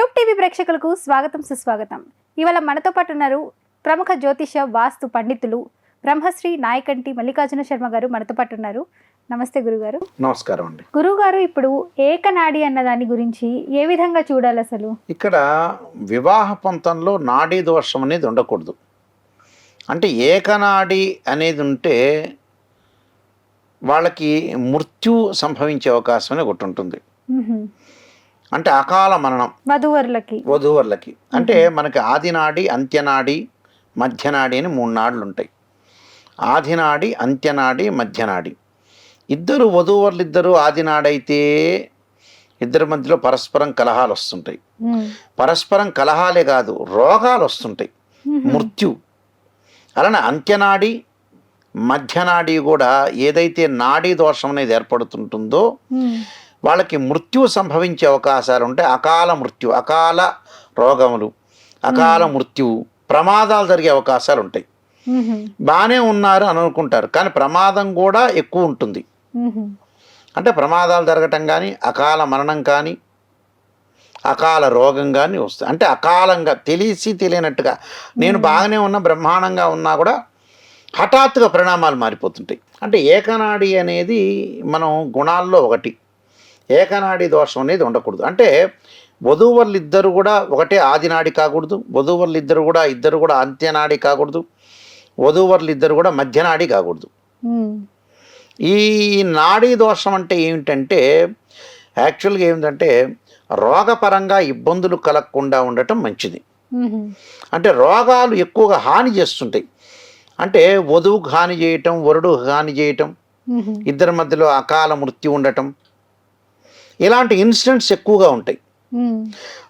Cube TV ప్రేక్షకులకు స్వాగతం సుస్వాగతం. ఇవాళ మనతో పాటు ఉన్నారు ప్రముఖ జ్యోతిష వాస్తు పండితులు బ్రహ్మశ్రీ నాయకంటి మల్లికార్జున శర్మ గారు మనతో పాటు ఉన్నారు నమస్తే గురుగారు. నమస్కారం అండి. గురుగారు ఇప్పుడు ఏకనాడి అన్న దాని గురించి ఏ విధంగా చూడాలి అసలు? ఇక్కడ వివాహ పంతంలో నాడీ దోషం అనేది ఉండకూడదు. అంటే ఏకనాడి అనేది ఉంటే వాళ్ళకి మృత్యు సంభవించే అవకాశం అనేది ఒకటి ఉంటుంది. అంటే అకాల మరణం. వధూవరులకి. వధూవరులకి. అంటే మనకి ఆదినాడి అంత్యనాడి మధ్యనాడి అని మూడు నాడులు ఉంటాయి ఆదినాడి అంత్యనాడి మధ్యనాడి. ఇద్దరు వధూవరులు ఇద్దరు ఆదినాడైతే ఇద్దరి మధ్యలో పరస్పరం కలహాలు వస్తుంటాయి. పరస్పరం కలహాలే కాదు రోగాలు వస్తుంటాయి. మృత్యు. అలానే అంత్యనాడి మధ్యనాడి కూడా ఏదైతే నాడీ దోషం అనేది ఏర్పడుతుంటుందో. వాళ్ళకి మృత్యు సంభవించే అవకాశాలు ఉంటాయి అకాల మృత్యు అకాల రోగములు అకాల మృత్యు ప్రమాదాలు జరిగే అవకాశాలు ఉంటాయి. బాగానే ఉన్నారు అని అనుకుంటారు కానీ ప్రమాదం కూడా ఎక్కువ ఉంటుంది. అంటే ప్రమాదాలు జరగటం కానీ అకాల మరణం కానీ అకాల రోగం కానీ వస్తుంది అంటే అకాలంగా తెలిసి తెలియనట్టుగా. నేను బాగానే ఉన్నా బ్రహ్మాండంగా ఉన్నా కూడా హఠాత్తుగా పరిణామాలు మారిపోతుంటాయి. అంటే ఏకనాడి అనేది మనం గుణాల్లో ఒకటి. ఏకనాడి దోషం అనేది ఉండకూడదు అంటే వధూవరులు ఇద్దరు కూడా ఒకటే ఆదినాడి కాకూడదు వధూవరులు ఇద్దరు కూడా ఇద్దరు కూడా అంత్యనాడి కాకూడదు వధూవరులు ఇద్దరు కూడా మధ్యనాడి కాకూడదు. ఈ నాడీ దోషం అంటే ఏమిటంటే యాక్చువల్గా ఏమిటంటే రోగపరంగా ఇబ్బందులు కలగకుండా ఉండటం మంచిది. అంటే రోగాలు ఎక్కువగా హాని చేస్తుంటాయి అంటే వధువుకు హాని చేయటం వరుడు హాని చేయటం. ఇద్దరి మధ్యలో అకాల మృత్యు ఉండటం ఇలాంటి ఇన్సిడెంట్స్ ఎక్కువగా ఉంటాయి.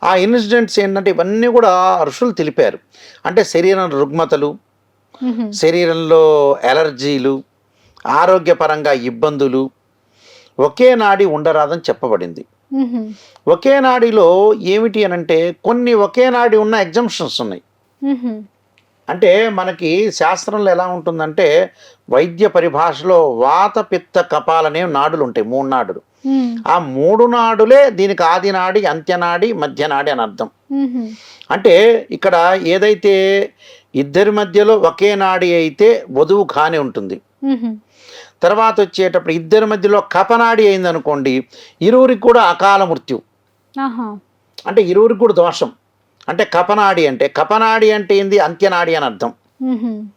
ఆ ఇన్సిడెంట్స్ ఏంటంటే ఇవన్నీ కూడా ఋషులు తెలిపారు అంటే శరీరం రుగ్మతలు. శరీరంలో ఎలర్జీలు ఆరోగ్యపరంగా ఇబ్బందులు ఒకే నాడి ఉండరాదని చెప్పబడింది. ఒకే నాడిలో ఏమిటి అని అంటే కొన్ని ఒకే నాడి ఉన్న ఎగ్జంప్షన్స్ ఉన్నాయి. అంటే మనకి శాస్త్రంలో ఎలా ఉంటుందంటే వైద్య పరిభాషలో వాత పిత్త కపాలనే నాడులు ఉంటాయి మూడు నాడులు. ఆ మూడు నాడులే దీనికి ఆది నాడి అంత్యనాడి మధ్యనాడి అని అర్థం. అంటే ఇక్కడ ఏదైతే ఇద్దరి మధ్యలో ఒకే నాడి అయితే వధువు కాని ఉంటుంది. తర్వాత వచ్చేటప్పుడు ఇద్దరి మధ్యలో కపనాడి అయిందనుకోండి ఇరువురికి కూడా అకాల మృత్యు. అంటే ఇరువురికి కూడా దోషం అంటే కపనాడి అంటే కపనాడి అంటే ఏంది అంత్యనాడి అని అర్థం.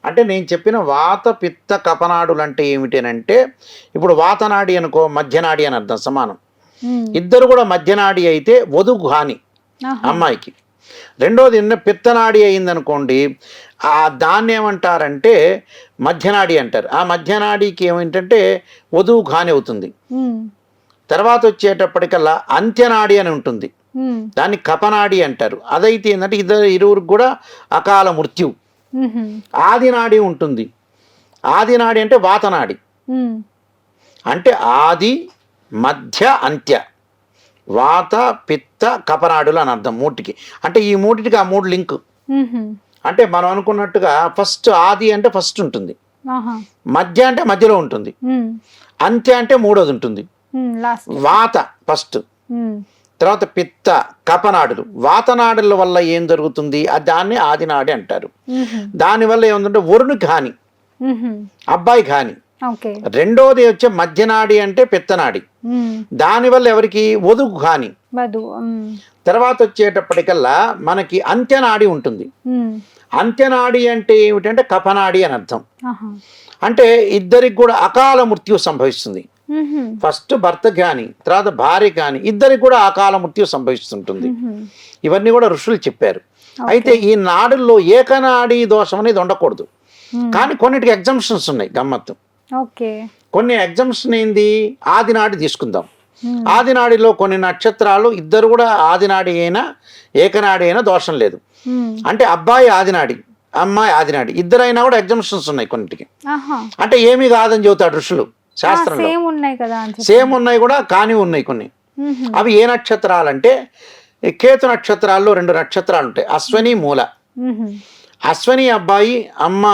అంటే నేను చెప్పిన వాత పిత్త కపనాడులు అంటే ఏమిటనంటే ఇప్పుడు వాతనాడి అనుకో మధ్యనాడి అని అర్థం సమానం. ఇద్దరు కూడా మధ్యనాడి అయితే వధువు హాని. అమ్మాయికి రెండోది ఎన్న పిత్తనాడి అయిందనుకోండి ఆ దాన్ని ఏమంటారంటే మధ్యనాడి అంటారు ఆ మధ్యనాడికి ఏమిటంటే వధువు హాని అవుతుంది. తర్వాత వచ్చేటప్పటికల్లా అంత్యనాడి అని ఉంటుంది. దాన్ని కపనాడి అంటారు. అదైతే ఏంటంటే ఇద్దరు ఇరువురికి కూడా అకాల మృత్యు. ఆదినాడి ఉంటుంది. ఆదినాడి అంటే వాతనాడి. అంటే ఆది మధ్య అంత్య. వాత పిత్త కపనాడులు అని అర్థం మూటికి. అంటే ఈ మూటికి ఆ మూడు లింక్. అంటే మనం అనుకున్నట్టుగా ఫస్ట్ ఆది అంటే ఫస్ట్ ఉంటుంది. మధ్య అంటే మధ్యలో ఉంటుంది. అంత్య అంటే మూడోది ఉంటుంది. వాత ఫస్ట్. తర్వాత పిత్త కపనాడులు వాతనాడుల వల్ల ఏం జరుగుతుంది దాన్ని ఆదినాడి అంటారు. దానివల్ల ఏముందంటే వరుణుకి హాని మ్హూ. అబ్బాయికి హాని ఓకే రెండోది వచ్చే మధ్యనాడి అంటే పిత్తనాడి. దానివల్ల ఎవరికి వధుకు హాని వధు మ్. తర్వాత వచ్చేటప్పటికల్లా మనకి అంత్యనాడి ఉంటుంది. అంత్యనాడి అంటే ఏమిటంటే కపనాడి అని అర్థం. అంటే ఇద్దరికి కూడా అకాల మృత్యు సంభవిస్తుంది. ఫస్ట్ భర్త కానీ తర్వాత భార్య కానీ ఇద్దరికి కూడా అకాల మృత్యు సంభవిస్తుంటుంది. ఇవన్నీ కూడా ఋషులు చెప్పారు. అయితే ఈ నాడుల్లో ఏకనాడి దోషం అనేది ఉండకూడదు. కానీ కొన్నిటికి ఎగ్జంప్షన్స్ ఉన్నాయి గమ్మత్తు. కొన్ని ఎగ్జంప్షన్ ఏంది? ఆదినాడి తీసుకుందాం. ఆదినాడిలో కొన్ని నక్షత్రాలు ఇద్దరు కూడా ఆదినాడి అయినా ఏకనాడి అయినా దోషం లేదు. అంటే అబ్బాయి ఆదినాడి అమ్మాయి ఆదినాడి ఇద్దరైనా కూడా ఎగ్జంప్షన్స్ ఉన్నాయి కొన్నిటికి. అంటే ఏమీ కాదని చెబుతాడు ఋషులు. శాస్త్రంలో. సేమ్ ఉన్నాయి కూడా కానీ ఉన్నాయి కొన్ని. అవి ఏ నక్షత్రాలంటే ఈ కేతు నక్షత్రాల్లో రెండు నక్షత్రాలు ఉంటాయి. అశ్వని మూల. అశ్వని అబ్బాయి అమ్మ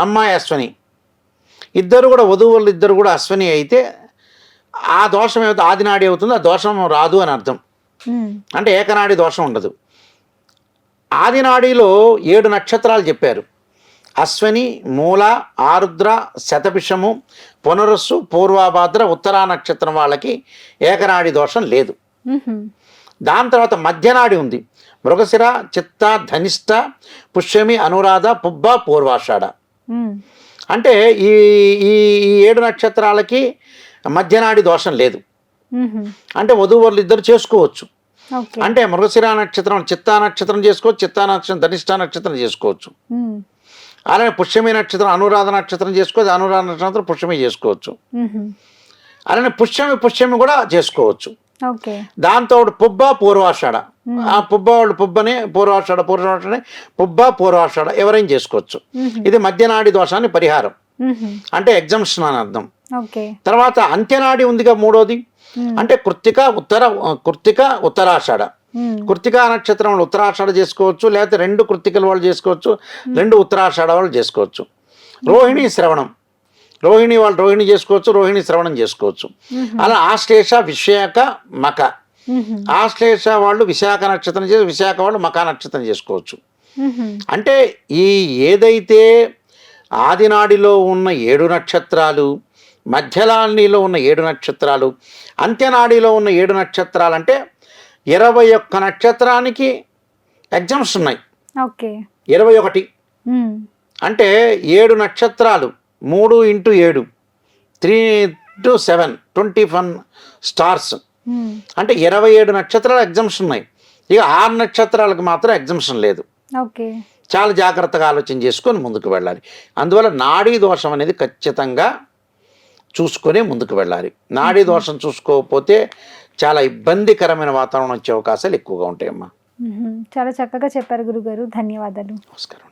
అమ్మాయి అశ్వని. ఇద్దరు కూడా వధువులు ఇద్దరు కూడా అశ్వని అయితే ఆ దోషం ఏమైతే ఆదినాడి అవుతుందో ఆ దోషం రాదు అని అర్థం. అంటే ఏకనాడి దోషం ఉండదు. ఆదినాడిలో ఏడు నక్షత్రాలు చెప్పారు. అశ్వని మూల ఆరుద్ర శతభిషము పునరుస్సు పూర్వాభాద్ర ఉత్తరా నక్షత్రం వాళ్ళకి ఏకనాడి దోషం లేదు. దాని తర్వాత మధ్యనాడి ఉంది. మృగశిర చిత్త ధనిష్ట పుష్యమి అనురాధ పుబ్బ పూర్వాషాఢ. అంటే ఈ ఈ ఏడు నక్షత్రాలకి మధ్యనాడి దోషం లేదు. అంటే వధూవరులు ఇద్దరు చేసుకోవచ్చు. అంటే మృగశిర నక్షత్రం చిత్తా నక్షత్రం చేసుకోవచ్చు చిత్తా నక్షత్రం ధనిష్ట నక్షత్రం చేసుకోవచ్చు. అలానే పుష్యమి నక్షత్రం అనురాధ నక్షత్రం చేసుకోవచ్చు అనురాధ నక్షత్రం పుష్యమి చేసుకోవచ్చు. అలానే పుష్యమి పుష్యమి కూడా చేసుకోవచ్చు. దాంతో పుబ్బ పూర్వాషాఢ. ఆ పుబ్బ వాళ్ళు పుబ్బని పూర్వాషాఢ పూర్వాషాఢ పుబ్బ పూర్వాషాఢ ఎవరైనా చేసుకోవచ్చు. ఇది మధ్యనాడి దోషాన్ని పరిహారం. అంటే ఎగ్జంప్షన్ అని అర్థం. తర్వాత అంత్యనాడి ఉందిగా మూడోది. అంటే కృత్తిక ఉత్తర కృత్తిక ఉత్తరాషాఢ. ఉమ్, కృత్తికా నక్షత్రం వాళ్ళు ఉత్తరాషాఢ చేసుకోవచ్చు లేకపోతే రెండు కృత్తికల వాళ్ళు చేసుకోవచ్చు రెండు ఉత్తరాషాఢ వాళ్ళు చేసుకోవచ్చు. రోహిణి శ్రవణం. రోహిణి వాళ్ళు రోహిణి చేసుకోవచ్చు రోహిణి శ్రవణం చేసుకోవచ్చు. అలా ఆశ్లేష విశాఖ మక. ఆశ్లేష వాళ్ళు విశాఖ నక్షత్రం చేసి విశాఖ వాళ్ళు మకా నక్షత్రం చేసుకోవచ్చు. అంటే ఈ ఏదైతే ఆదినాడిలో ఉన్న ఏడు నక్షత్రాలు మధ్యలాడిలో ఉన్న ఏడు నక్షత్రాలు అంత్యనాడిలో ఉన్న ఏడు నక్షత్రాలు అంటే ఇరవై ఒక్క నక్షత్రానికి ఎగ్జామ్స్ ఉన్నాయి. ఓకే. ఇరవై ఒకటి. అంటే ఏడు నక్షత్రాలు మూడు ఇంటూ ఏడు three into seven twenty one stars. అంటే ఇరవై ఏడు నక్షత్రాలు ఎగ్జామ్స్ ఉన్నాయి. ఇక ఆరు నక్షత్రాలకు మాత్రం ఎగ్జామ్షన్ లేదు. ఓకే. చాలా జాగ్రత్తగా ఆలోచన చేసుకొని ముందుకు వెళ్ళాలి. అందువల్ల నాడీ దోషం అనేది ఖచ్చితంగా చూసుకొని ముందుకు వెళ్ళాలి. నాడీ దోషం చూసుకోకపోతే చాలా ఇబ్బందికరమైన వాతావరణం వచ్చే అవకాశాలు ఎక్కువగా ఉంటాయమ్మా. చాలా చక్కగా చెప్పారు గురుగారు. ధన్యవాదాలు. నమస్కారం.